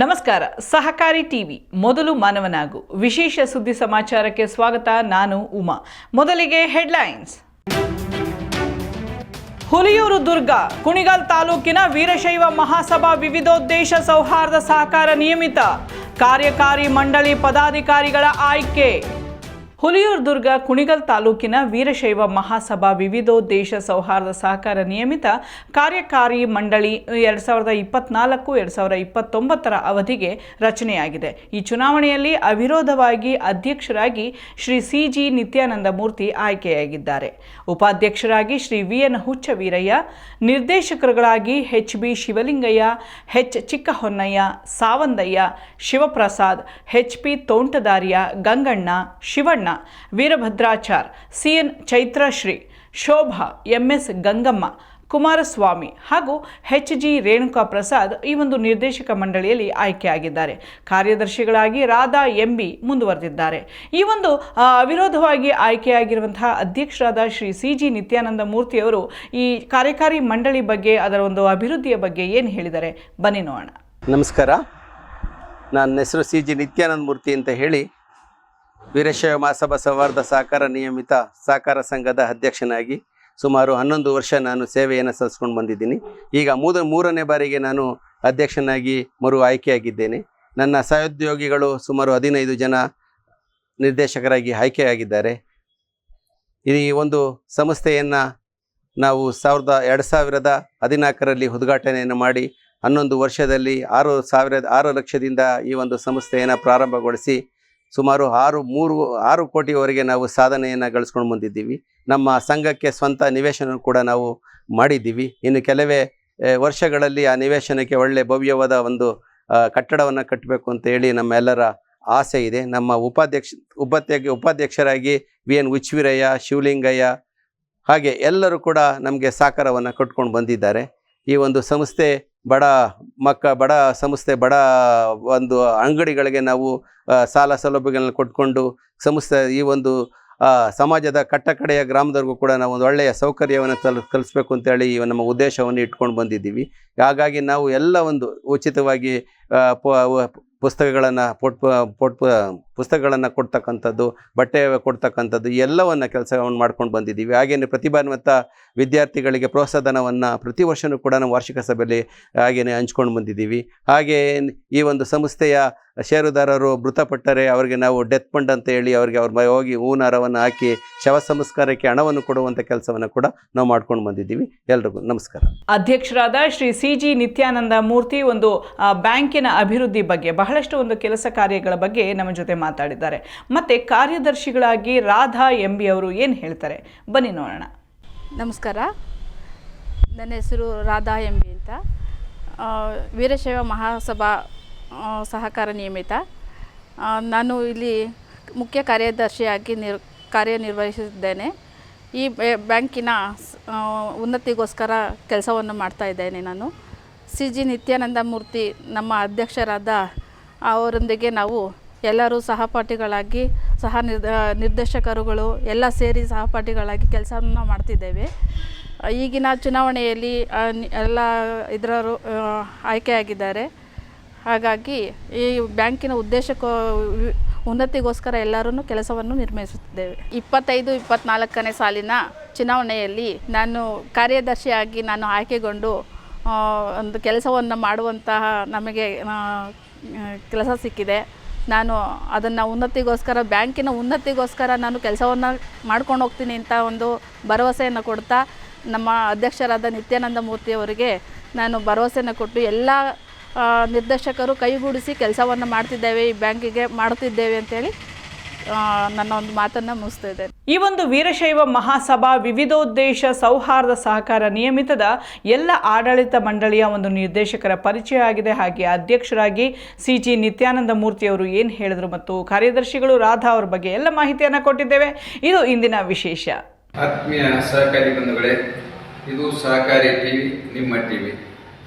ನಮಸ್ಕಾರ. ಸಹಕಾರಿ ಟಿವಿ, ಮೊದಲು ಮಾನವನಾಗು. ವಿಶೇಷ ಸುದ್ದಿ ಸಮಾಚಾರಕ್ಕೆ ಸ್ವಾಗತ, ನಾನು ಉಮಾ. ಮೊದಲಿಗೆ ಹೆಡ್ಲೈನ್ಸ್. ಹುಲಿಯೂರು ದುರ್ಗ, ಕುಣಿಗಲ್ ತಾಲೂಕಿನ ವೀರಶೈವ ಮಹಾಸಭಾ ವಿವಿಧೋದ್ದೇಶ ಸೌಹಾರ್ದ ಸಹಕಾರ ನಿಯಮಿತ. ಕಾರ್ಯಕಾರಿ ಮಂಡಳಿ ಪದಾಧಿಕಾರಿಗಳ ಆಯ್ಕೆ. ಹುಲಿಯೂರು ದುರ್ಗ ಕುಣಿಗಲ್ ತಾಲೂಕಿನ ವೀರಶೈವ ಮಹಾಸಭಾ ವಿವಿಧೋದ್ದೇಶ ಸೌಹಾರ್ದ ಸಹಕಾರ ನಿಯಮಿತ ಕಾರ್ಯಕಾರಿ ಮಂಡಳಿ ಎರಡು ಸಾವಿರದ ಇಪ್ಪತ್ನಾಲ್ಕು, ಎರಡು ಸಾವಿರದ ಇಪ್ಪತ್ತೊಂಬತ್ತರ ಅವಧಿಗೆ ರಚನೆಯಾಗಿದೆ. ಈ ಚುನಾವಣೆಯಲ್ಲಿ ಅವಿರೋಧವಾಗಿ ಅಧ್ಯಕ್ಷರಾಗಿ ಶ್ರೀ ಸಿ ಜಿ ನಿತ್ಯಾನಂದ ಮೂರ್ತಿ ಆಯ್ಕೆಯಾಗಿದ್ದಾರೆ. ಉಪಾಧ್ಯಕ್ಷರಾಗಿ Shri V N ಹುಚ್ಚವೀರಯ್ಯ, ನಿರ್ದೇಶಕರುಗಳಾಗಿ H B Shivalingaiah, H Chikkahonnaiah Savandaiah Shivaprasad, H P Thontadarya, Ganganna, Shivanna Veerabhadrachar, C N Chaitrashree, Shobha, M S Gangamma, Kumaraswamy ಹಾಗೂ ಎಚ್ ಜಿ ರೇಣುಕಾ ಪ್ರಸಾದ್ ಈ ಒಂದು ನಿರ್ದೇಶಕ ಮಂಡಳಿಯಲ್ಲಿ ಆಯ್ಕೆಯಾಗಿದ್ದಾರೆ. ಕಾರ್ಯದರ್ಶಿಗಳಾಗಿ ರಾಧಾ ಎಂಬಿ ಮುಂದುವರೆದಿದ್ದಾರೆ. ಈ ಒಂದು ಅವಿರೋಧವಾಗಿ ಆಯ್ಕೆಯಾಗಿರುವಂತಹ ಅಧ್ಯಕ್ಷರಾದ ಶ್ರೀ ಸಿ ಜಿ ನಿತ್ಯಾನಂದ ಮೂರ್ತಿಯವರು ಈ ಕಾರ್ಯಕಾರಿ ಮಂಡಳಿ ಬಗ್ಗೆ, ಅದರ ಒಂದು ಅಭಿವೃದ್ಧಿಯ ಬಗ್ಗೆ ಏನು ಹೇಳಿದ್ದಾರೆ? ಬನ್ನಿ ನೋಡೋಣ. ನಮಸ್ಕಾರ. ನನ್ನ ಹೆಸರು ಸಿ ಜಿ ನಿತ್ಯಾನಂದ ಮೂರ್ತಿ ಅಂತ ಹೇಳಿ ವೀರಶೈವ ಮಾಸಭ ಸೌಹಾರ್ದ ಸಹಕಾರ ನಿಯಮಿತ ಸಹಕಾರ ಸಂಘದ ಅಧ್ಯಕ್ಷನಾಗಿ ಸುಮಾರು ಹನ್ನೊಂದು ವರ್ಷ ನಾನು ಸೇವೆಯನ್ನು ಸಲ್ಲಿಸ್ಕೊಂಡು ಬಂದಿದ್ದೀನಿ. ಈಗ ಮೂದ, ಮೂರನೇ ಬಾರಿಗೆ ನಾನು ಅಧ್ಯಕ್ಷನಾಗಿ ಮರು ಆಯ್ಕೆಯಾಗಿದ್ದೇನೆ. ನನ್ನ ಸಹೋದ್ಯೋಗಿಗಳು ಸುಮಾರು ಹದಿನೈದು ಜನ ನಿರ್ದೇಶಕರಾಗಿ ಆಯ್ಕೆಯಾಗಿದ್ದಾರೆ. ಈ ಒಂದು ಸಂಸ್ಥೆಯನ್ನು ನಾವು ಸಾವಿರದ, ಎರಡು ಸಾವಿರದ ಹದಿನಾಲ್ಕರಲ್ಲಿ ಉದ್ಘಾಟನೆಯನ್ನು ಮಾಡಿ ಹನ್ನೊಂದು ವರ್ಷದಲ್ಲಿ ಆರು ಸಾವಿರದ, ಆರು ಲಕ್ಷದಿಂದ ಈ ಒಂದು ಸಂಸ್ಥೆಯನ್ನು ಪ್ರಾರಂಭಗೊಳಿಸಿ ಸುಮಾರು ಆರು, ಮೂರು, ಆರು ಕೋಟಿವರೆಗೆ ನಾವು ಸಾಧನೆಯನ್ನು ಗಳಿಸ್ಕೊಂಡು ಬಂದಿದ್ದೀವಿ. ನಮ್ಮ ಸಂಘಕ್ಕೆ ಸ್ವಂತ ನಿವೇಶನ ಕೂಡ ನಾವು ಮಾಡಿದ್ದೀವಿ. ಇನ್ನು ಕೆಲವೇ ವರ್ಷಗಳಲ್ಲಿ ಆ ನಿವೇಶನಕ್ಕೆ ಒಳ್ಳೆ ಭವ್ಯವಾದ ಒಂದು ಕಟ್ಟಡವನ್ನು ಕಟ್ಟಬೇಕು ಅಂತ ಹೇಳಿ ನಮ್ಮೆಲ್ಲರ ಆಸೆ ಇದೆ. ನಮ್ಮ ಉಪಾಧ್ಯಕ್ಷ ಉಪಾಧ್ಯಕ್ಷ, ಉಪಾಧ್ಯಕ್ಷರಾಗಿ ವಿ. ಎನ್. ಉಚ್ವಿರಯ್ಯ ಶಿವಲಿಂಗಯ್ಯ ಹಾಗೆ ಎಲ್ಲರೂ ಕೂಡ ನಮಗೆ ಸಹಕಾರವನ್ನು ಕೊಟ್ಕೊಂಡು ಬಂದಿದ್ದಾರೆ. ಈ ಒಂದು ಸಂಸ್ಥೆ ಬಡ ಮಕ್ಕ ಬಡ ಸಂಸ್ಥೆ ಬಡ ಒಂದು ಅಂಗಡಿಗಳಿಗೆ ನಾವು ಸಾಲ ಸೌಲಭ್ಯಗಳನ್ನ ಕೊಟ್ಕೊಂಡು ಸಂಸ್ಥೆ ಈ ಒಂದು ಸಮಾಜದ ಕಟ್ಟಕಡೆಯ ಗ್ರಾಮದವ್ರಿಗೂ ಕೂಡ ನಾವು ಒಂದು ಒಳ್ಳೆಯ ಸೌಕರ್ಯವನ್ನು ತಲ್, ಕಲಿಸ್ಬೇಕು ಅಂತೇಳಿ ನಮ್ಮ ಉದ್ದೇಶವನ್ನು ಇಟ್ಕೊಂಡು ಬಂದಿದ್ದೀವಿ. ಹಾಗಾಗಿ ನಾವು ಎಲ್ಲ ಒಂದು ಉಚಿತವಾಗಿ ಪುಸ್ತಕಗಳನ್ನು ಪೊಟ್ ಪೊಟ್ ಪುಸ್ತಕಗಳನ್ನು ಕೊಡ್ತಕ್ಕಂಥದ್ದು, ಬಟ್ಟೆ ಕೊಡ್ತಕ್ಕಂಥದ್ದು ಎಲ್ಲವನ್ನು ಕೆಲಸವನ್ನು ಮಾಡ್ಕೊಂಡು ಬಂದಿದ್ದೀವಿ. ಹಾಗೆಯೇ ಪ್ರತಿಭಾನ್ವಿತ ವಿದ್ಯಾರ್ಥಿಗಳಿಗೆ ಪ್ರೋತ್ಸಾಹಧನವನ್ನು ಪ್ರತಿ ವರ್ಷವೂ ಕೂಡ ನಾವು ವಾರ್ಷಿಕ ಸಭೆಯಲ್ಲಿ ಹಾಗೆಯೇ ಹಂಚ್ಕೊಂಡು ಬಂದಿದ್ದೀವಿ. ಹಾಗೆಯೇ ಈ ಒಂದು ಸಂಸ್ಥೆಯ ಷೇರುದಾರರು ಮೃತಪಟ್ಟರೆ ಅವರಿಗೆ ನಾವು ಡೆತ್ ಫಂಡ್ ಅಂತ ಹೇಳಿ ಅವರಿಗೆ ಅವ್ರ ಮ- ಹೋಗಿ ಹೂನಾರವನ್ನು ಹಾಕಿ ಶವ ಸಂಸ್ಕಾರಕ್ಕೆ ಹಣವನ್ನು ಕೊಡುವಂಥ ಕೆಲಸವನ್ನು ಕೂಡ ನಾವು ಮಾಡ್ಕೊಂಡು ಬಂದಿದ್ದೀವಿ. ಎಲ್ರಿಗೂ ನಮಸ್ಕಾರ. ಅಧ್ಯಕ್ಷರಾದ ಶ್ರೀ ಸಿ ಜಿ ನಿತ್ಯಾನಂದ ಮೂರ್ತಿ ಒಂದು ಬ್ಯಾಂಕಿನ ಅಭಿವೃದ್ಧಿ ಬಗ್ಗೆ ಬಹಳಷ್ಟು ಒಂದು ಕೆಲಸ ಕಾರ್ಯಗಳ ಬಗ್ಗೆ ನಮ್ಮ ಜೊತೆ ಮಾತಾಡಿದ್ದಾರೆ. ಮತ್ತು ಕಾರ್ಯದರ್ಶಿಗಳಾಗಿ ರಾಧಾ ಎಂಬಿ ಅವರು ಏನು ಹೇಳ್ತಾರೆ? ಬನ್ನಿ ನೋಡೋಣ. ನಮಸ್ಕಾರ. ನನ್ನ ಹೆಸರು ರಾಧಾ ಎಂಬಿ ಅಂತ. ವೀರಶೈವ ಮಹಾಸಭಾ ಸಹಕಾರ ನಿಯಮಿತ. ನಾನು ಇಲ್ಲಿ ಮುಖ್ಯ ಕಾರ್ಯದರ್ಶಿಯಾಗಿ ನಿರ್, ಕಾರ್ಯನಿರ್ವಹಿಸಿದ್ದೇನೆ. ಈ ಬ್ಯಾಂಕಿನ ಉನ್ನತಿಗೋಸ್ಕರ ಕೆಲಸವನ್ನು ಮಾಡ್ತಾ ಇದ್ದೇನೆ ನಾನು. ಸಿ ಜಿ ನಿತ್ಯಾನಂದ ಮೂರ್ತಿ ನಮ್ಮ ಅಧ್ಯಕ್ಷರಾದ ಅವರೊಂದಿಗೆ ನಾವು ಎಲ್ಲರೂ ಸಹಪಾಠಿಗಳಾಗಿ, ಸಹ ನಿರ್ದ, ನಿರ್ದೇಶಕರುಗಳು ಎಲ್ಲ ಸೇರಿ ಸಹಪಾಠಿಗಳಾಗಿ ಕೆಲಸವನ್ನು ಮಾಡ್ತಿದ್ದೇವೆ. ಈಗಿನ ಚುನಾವಣೆಯಲ್ಲಿ ಎಲ್ಲ ಇದರರು ಆಯ್ಕೆಯಾಗಿದ್ದಾರೆ. ಹಾಗಾಗಿ ಈ ಬ್ಯಾಂಕಿನ ಉದ್ದೇಶಕ್ಕೋ ಉನ್ನತಿಗೋಸ್ಕರ ಎಲ್ಲರೂ ಕೆಲಸವನ್ನು ನಿರ್ವಹಿಸುತ್ತಿದ್ದೇವೆ ಇಪ್ಪತ್ತೈದು, ಇಪ್ಪತ್ನಾಲ್ಕನೇ ಸಾಲಿನ ಚುನಾವಣೆಯಲ್ಲಿ ನಾನು ಕಾರ್ಯದರ್ಶಿಯಾಗಿ ನಾನು ಆಯ್ಕೆಗೊಂಡು ಒಂದು ಕೆಲಸವನ್ನು ಮಾಡುವಂತಹ ನಮಗೆ ಕೆಲಸ ಸಿಕ್ಕಿದೆ. ನಾನು ಅದನ್ನು ಉನ್ನತಿಗೋಸ್ಕರ, ಬ್ಯಾಂಕಿನ ಉನ್ನತಿಗೋಸ್ಕರ ನಾನು ಕೆಲಸವನ್ನು ಮಾಡ್ಕೊಂಡು ಹೋಗ್ತೀನಿ ಅಂತ ಒಂದು ಭರವಸೆಯನ್ನು ಕೊಡ್ತಾ ನಮ್ಮ ಅಧ್ಯಕ್ಷರಾದ ನಿತ್ಯಾನಂದ ಮೂರ್ತಿಯವರಿಗೆ ನಾನು ಭರವಸೆಯನ್ನು ಕೊಟ್ಟು ಎಲ್ಲ ನಿರ್ದೇಶಕರು ಕೈಗೂಡಿಸಿ ಕೆಲಸವನ್ನು ಮಾಡ್ತಿದ್ದೇವೆ ಈ ಬ್ಯಾಂಕಿಗೆ ಮಾಡುತ್ತಿದ್ದೇವೆ ಅಂತೇಳಿ ನನ್ನ ಒಂದು ಮಾತನ್ನು ಮುಗಿಸ್ತಾ ಇದ್ದೇನೆ. ಈ ಒಂದು ವೀರಶೈವ ಮಹಾಸಭಾ ವಿವಿಧೋದ್ದೇಶ ಸೌಹಾರ್ದ ಸಹಕಾರ ನಿಯಮಿತದ ಎಲ್ಲ ಆಡಳಿತ ಮಂಡಳಿಯ ಒಂದು ನಿರ್ದೇಶಕರ ಪರಿಚಯ ಆಗಿದೆ. ಹಾಗೆ ಅಧ್ಯಕ್ಷರಾಗಿ ಸಿ ಜಿ ನಿತ್ಯಾನಂದ ಮೂರ್ತಿಯವರು ಏನು ಹೇಳಿದರು ಮತ್ತು ಕಾರ್ಯದರ್ಶಿಗಳು ರಾಧಾ ಅವರ ಬಗ್ಗೆ ಎಲ್ಲ ಮಾಹಿತಿಯನ್ನು ಕೊಟ್ಟಿದ್ದೇವೆ. ಇದು ಇಂದಿನ ವಿಶೇಷ. ಆತ್ಮೀಯ ಸಹಕಾರಿ ಬಂಧುಗಳೇ ಇದು ಸಹಕಾರಿ ಟಿವಿ ನಿಮ್ಮ ಟಿವಿ.